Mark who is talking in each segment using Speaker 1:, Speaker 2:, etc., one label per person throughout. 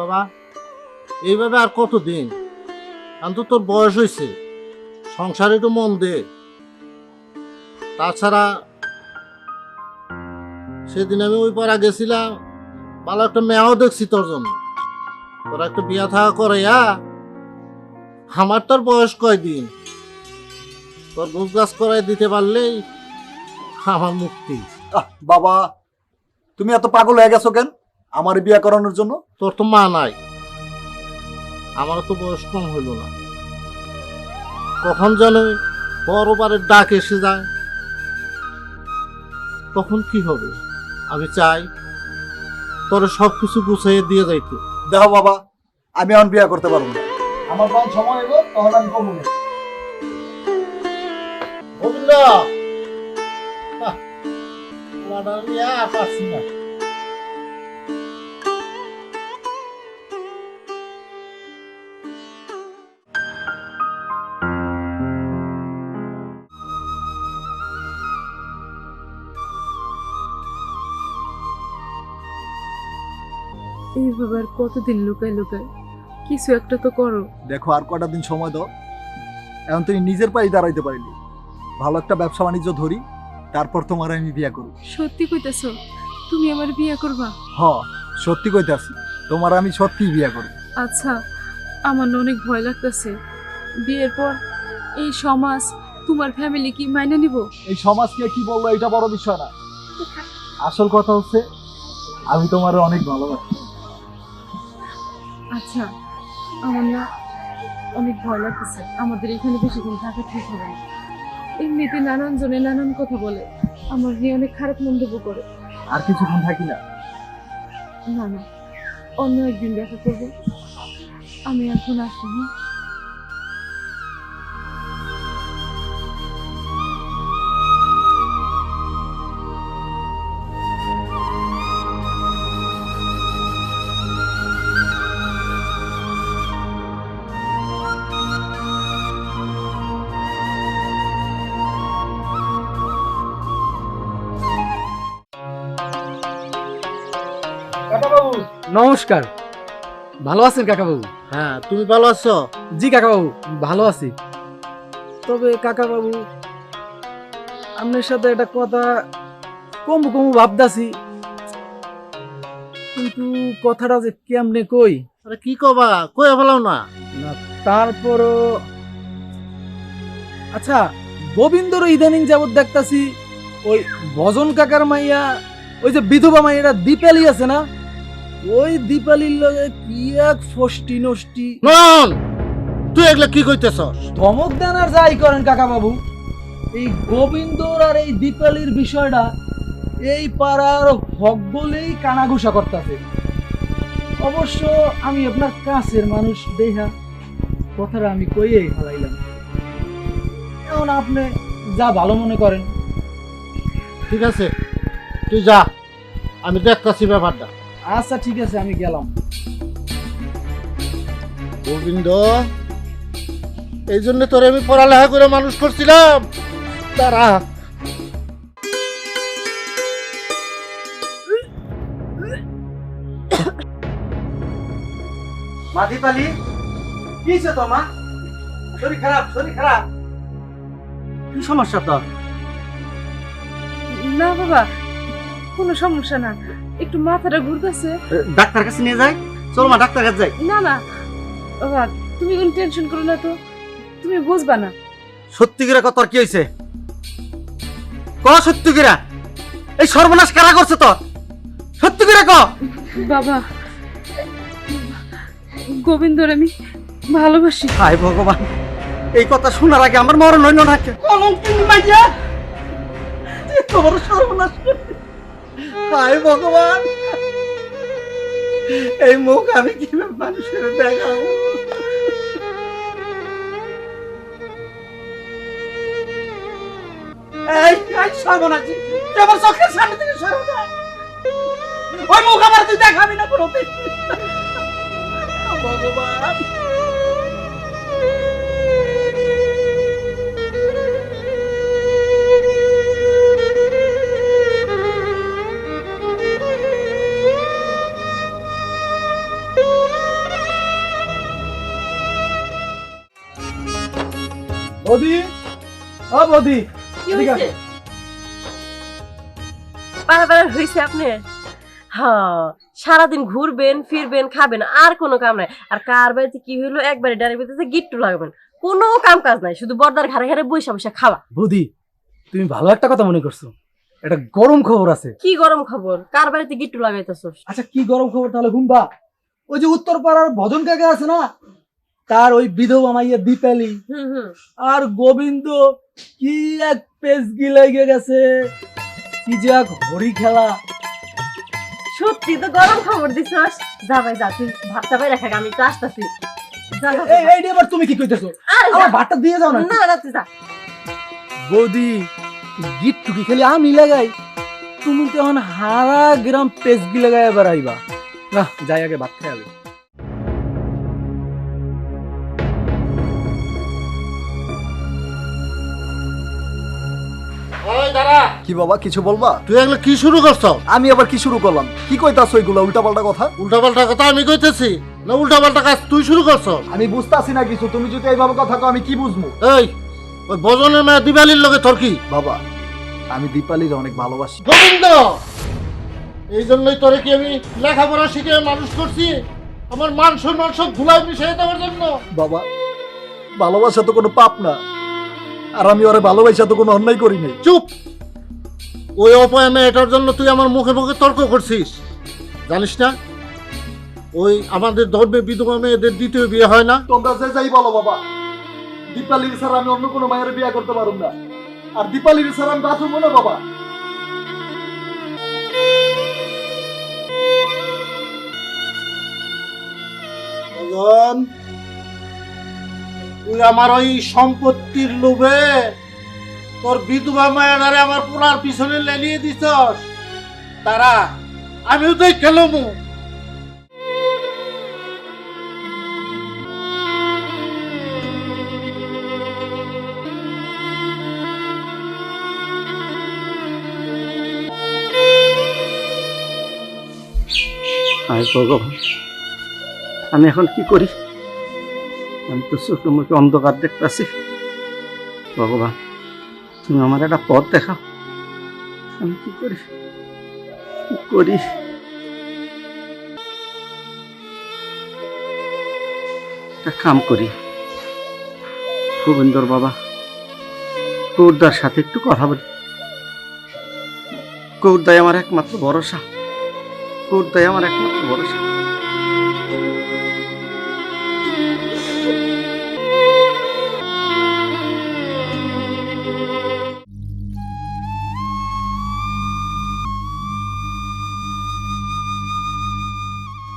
Speaker 1: বাবা, এইভাবে আর কতদিন? তো তোর বয়স হয়েছে সংসারে একটু মন দে। তাছাড়া সেদিন আমি ওই পাড়া গেছিলাম, ভালো একটা মেয়াও দেখছি তোর জন্য। তোরা একটা বিয়া থাকা করে আমার তোর বয়স কয়দিন? তোর গোছ গাছ করাই দিতে পারলেই আমার মুক্তি।
Speaker 2: বাবা, তুমি এত পাগল হয়ে গেছো কেন? আমার বিয়ে করানোর জন্য?
Speaker 1: তোর তো মা নাই। আমারও তো বয়স কম হইল না। কখন যেন বড়বারের ডাক এসে যায়। তখন কি হবে? আমি চাই তোরে সব কিছু গুছাইয়ে দিয়ে যাইতে।
Speaker 2: দেখো বাবা আমি এখন বিয়ে করতে পারব না। আমার যখন সময় এলো তখন আমি কমু না।
Speaker 1: গোবিন্দ! আমি আর পারছি না।
Speaker 3: এইভাবে আর কতদিন লুকায় লুকায়? কিছু একটা তো করো।
Speaker 2: দেখো আর কটা দিন সময় দাও। এখন তুমি নিজের পায়ে দাঁড়াইতে পারিনি ভালো একটা ব্যবসা বাণিজ্য ধরি তারপর তোমার আমি বিয়ে করব।
Speaker 3: সত্যি কইতেছ? তুমি আমার বিয়ে করবা?
Speaker 2: হ সত্যি কইতাছি। তোমার আমি সত্যি বিয়ে করব।
Speaker 3: আচ্ছা আমার না অনেক ভয় লাগতেছে। বিয়ের পর এই সমাজ তোমার ফ্যামিলি কি মাইনে নিব?
Speaker 2: এই সমাজকে কি বলব এটা বড় বিষয় না। আসল কথা হচ্ছে আমি তোমার অনেক ভালোবাসি।
Speaker 3: আচ্ছা আমার না অনেক ভয় লাগতেছে। আমাদের এখানে বেশিক্ষণ থাকা ঠিক হবে না। এমনিতে নানান জনে নানান কথা বলে আমার নিয়ে অনেক খারাপ মন্তব্য করে।
Speaker 2: আর কিছুক্ষণ থাকি না?
Speaker 3: না না অন্য একদিন দেখা করব। আমি এখন আসিনি। হ্যাঁ
Speaker 4: নমস্কার। ভালো আছেন কাকাবাবু?
Speaker 1: হ্যাঁ তুমি ভালো আছো?
Speaker 4: জি কাকাবাবু ভালো আছি। তবে কাকাবাবু আপনার সাথে একটা কথা কম কমু ভাবতাছি। কিন্তু কথাটা যে কেমনে কই?
Speaker 1: আরে কি কবা কয়ে ফেলাও না।
Speaker 4: না তারপরও আচ্ছা গোবিন্দর ইদানিং যাবত দেখতাছি ওই ভজন কাকার মাইয়া ওই যে বিধবা মাইয়াটা দীপালি আছে না? ওই দীপালির লগে কি এক ফষ্টি নষ্টি?
Speaker 1: নন তুই এগুলা কি কইতেছস?
Speaker 4: ধমক দেন আর যাই করেন কাকা বাবু এই গোবিন্দর আর এই দীপালির বিষয়টা এই পাড়ার হক বলেই কানাঘুষা করতেছে। অবশ্য আমি আপনার কাছের মানুষ দেহা। কথাটা আমি কইয়েই ফেলাইলাম এখন আপনি যা ভালো মনে করেন।
Speaker 1: ঠিক আছে তুই যা আমি দেখতাছি ব্যাপারটা।
Speaker 4: আচ্ছা ঠিক আছে আমি গেলাম।
Speaker 1: গোবিন্দ এই জন্য তোরে আমি পড়ালেখা করে মানুষ করছিলাম। তারা
Speaker 4: মা দীপালি কি হয়েছে তো মা? শরীর খারাপ শরীর খারাপ। কি সমস্যা তো
Speaker 3: না বাবা কোনো সমস্যা না। একটু মাথাটা ঘুরতেছে।
Speaker 4: ডাক্তার কাছে নিয়ে যাই? চল মা ডাক্তার কাছে যাই।
Speaker 3: না না। বাবা তুমি কোনো টেনশন করো না তো। তুমি বুঝবা না।
Speaker 4: সত্যি করে কত কি হয়েছে ক সত্যি করে? এই সর্বনাশ কারা করছে তো সত্যি করে ক।
Speaker 3: বাবা গোবিন্দর আমি ভালোবাসি।
Speaker 4: হায় ভগবান এই কথা শোনার আগে আমার মরণ হইল না কে? কলঙ্কিনী মাইয়া এত বড় সর্বনাশ করছে। হায় ভগবান, এই মুখ আমি কীভাবে মানুষের দেখাবো? এই চোখের সামনে থেকে সরে ওই মুখ আমার তুই দেখাবি না কোনোদিন। ভগবান ও বদি
Speaker 5: কি হয়েছে? বারবার আপনার? হ্যাঁ সারাদিন ঘুরবেন ফিরবেন খাবেন আর কোনো কাম নাই। আর কার বাড়িতে কি হইল একবারে ডানের ভিতরে গিট্টু লাগবেন। কোনো কাম কাজ নাই শুধু বর্দার ঘাড়ে ঘাড়ে বৈশা বৈশা খাওয়া।
Speaker 4: বদি তুমি ভালো একটা কথা মনে করছ। এটা গরম খবর আছে।
Speaker 5: কি গরম খবর? কার বাড়িতে গিট্টু লাগাইতেছস?
Speaker 4: আচ্ছা কি গরম খবর তাহলে শুনবা? ওই যে উত্তর পাড়ার ভজন কাকা আছে না? তার ওই বিধবা মাইয়া দীপালি। আর গোবিন্দ কি এক পেজগি লেগে গেছে। কি যে এক হরি খেলা।
Speaker 5: সত্যি তো গরম খবর দিছস যা ভাই যা তুই ভাতটা পাই রাখা আমি তো আসতাছি।
Speaker 4: এই এবার তুমি কি কইতেছো? আমার ভাতটা দিয়ে যাও না
Speaker 5: না না তুই যা।
Speaker 4: বৌদি গিট টুকি খালি আমি লাগাই। তুমি তো এখন হারা গ্রাম পেজগি লাগাই এবার আইবা না যাই আগে ভাত খাই
Speaker 1: ওই দাঁড়া।
Speaker 2: কি বাবা কিছু বলবা?
Speaker 1: তুই এগুলো কি শুরু করছ
Speaker 2: আমি আবার কি শুরু করলাম? কি কইতাছ ওইগুলা উল্টাপাল্টা কথা?
Speaker 1: উল্টা পাল্টা কথা আমি কইতেছি। না উল্টা পাল্টা কাজ তুই শুরু করছ
Speaker 2: আমি বুঝতাছি না কিছু তুমি যদি এইভাবে কথা কও আমি কি বুঝব
Speaker 1: এই ওই ভজনের মেয়ে দিবালির লগে তোর কি?
Speaker 2: বাবা আমি দীপালির অনেক ভালোবাসি।
Speaker 1: গোবিন্দ! এই জন্যই তোরে কি আমি লেখাপড়া শিখে মানুষ করছি? আমার মান সম্মান সব ধুলাই মিশিয়ে দেওয়ার জন্য।
Speaker 2: বাবা ভালোবাসা তো কোনো পাপ না। আর আমি ওরে ভালোবাসা তো কোনো অন্যায় করি নাই।
Speaker 1: চুপ! ওই অপয় এটার জন্য তুই আমার মুখে মুখে তর্ক করছিস। জানিস না? ওই আমাদের ধর্মে বিধবা মেয়েদের দ্বিতীয় বিয়ে হয় না?
Speaker 2: তোমরা যে যাই বলো বাবা দীপালির ছাড়া আমি অন্য কোনো মায়ের বিয়ে করতে পারুম না। আর দীপালির ছাড়া আমি বাঁচবো না বাবা।
Speaker 1: ভগবান তুই আমার ওই সম্পত্তির লোভে তোর বিধবা মায়েরারে আমার পোলার পিছনে লেলিয়ে দিছস। তারা আমিও তো খেলমু।
Speaker 6: আমি এখন কি করি? আমি তো চোখে অন্ধকার দেখতেছি। ভগবান, তুমি আমার একটা পথ দেখাও। আমি কি করি? কি করি? একটা কাম করি। গোবিন্দর বাবা, গৌরদার সাথে একটু কথা বলি। গৌরদাই আমার একমাত্র ভরসা। গৌরদাই আমার একমাত্র ভরসা।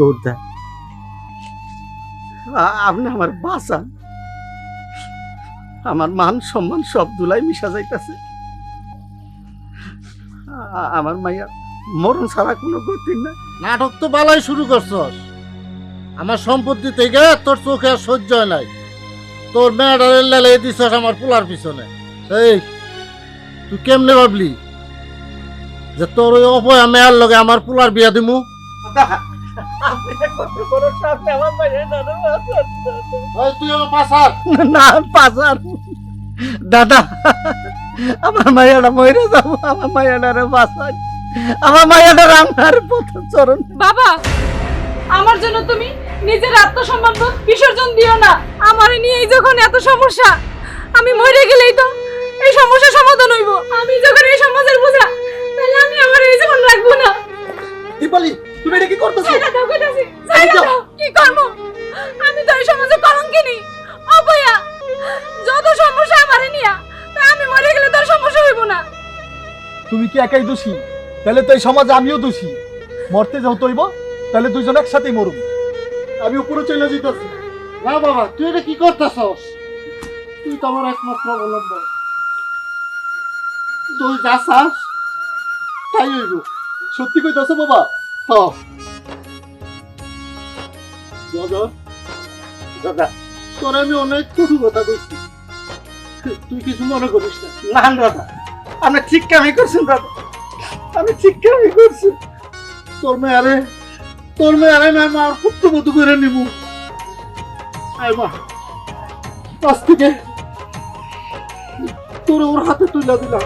Speaker 6: গৌরদা। আপনি আমার বাঁচান। আমার মান সম্মান সব দুলাই মিশা যাইতেছে। আমার মাইয়া মরণ ছাড়া কোনো গতি না
Speaker 1: নাটক তো বালাই শুরু করছস। আমার সম্পত্তি থেকে তোর চোখে আর সহ্য হয় নাই। তোর মেয়েটারে লেলিয়ে দিছস আমার পোলার পিছনে। এই তুই কেমনে ভাবলি যে তোর ওই অপয়া মেয়ার লগে আমার পোলার বিয়া দিমু?
Speaker 6: আমার দাদা বাঁচান।
Speaker 1: ওই তুই আমার
Speaker 6: না দাদা আমার মাইয়াটা মরে যাব আমার আমার পথ চরণ।
Speaker 3: বাবা আমার জন্য তুমি নিজের আত্মসম্মান বিসর্জন দিও না। আমার নিয়েই যখন এত সমস্যা আমি মরে গেলেই তো এই সমস্যার সমাধান হইব। আমি যখন এই সমাজের বোঝা তাহলে আমি আমার এই জীবন রাখব না।
Speaker 2: দীপালি তুমি এটা কি করতেছো?
Speaker 3: ছাইড়া দাও কইতাছি, ছাইড়া দাও। কি করব? আমি তো এই সমাজে কলঙ্কিনী। অপয়া যত সমস্যা আমারে নিয়া তা আমি মরে গেলে তোর সমস্যা হইব না।
Speaker 2: তুমি কি একাই দোষী? তাহলে তো এই সমাজে আমিও দোষী। মরতে যাও তৈব তাহলে দুইজন একসাথেই মরুম। আমি উপরে চলে যেতেছি
Speaker 1: না বাবা তুই এটা কি করতেছস? তুই তো আমার একমাত্র অবলম্বন তুই যা চাস তাই হইব।
Speaker 2: সত্যি কইতাছো বাবা?
Speaker 1: দাদা দাদা তোর আমি অনেক কটু কথা কইছি। তুই কিছু মনে করিস না।
Speaker 6: না দাদা। আপনি ঠিক কামই করছেন দাদা। আমি ঠিক কামই করছি
Speaker 1: তোর মেয়ারে তোর মেয়ারে আমি আমার পুত্র মতো করে নিব আয় মা থেকে তোরে ওর হাতে তুলে দিলাম।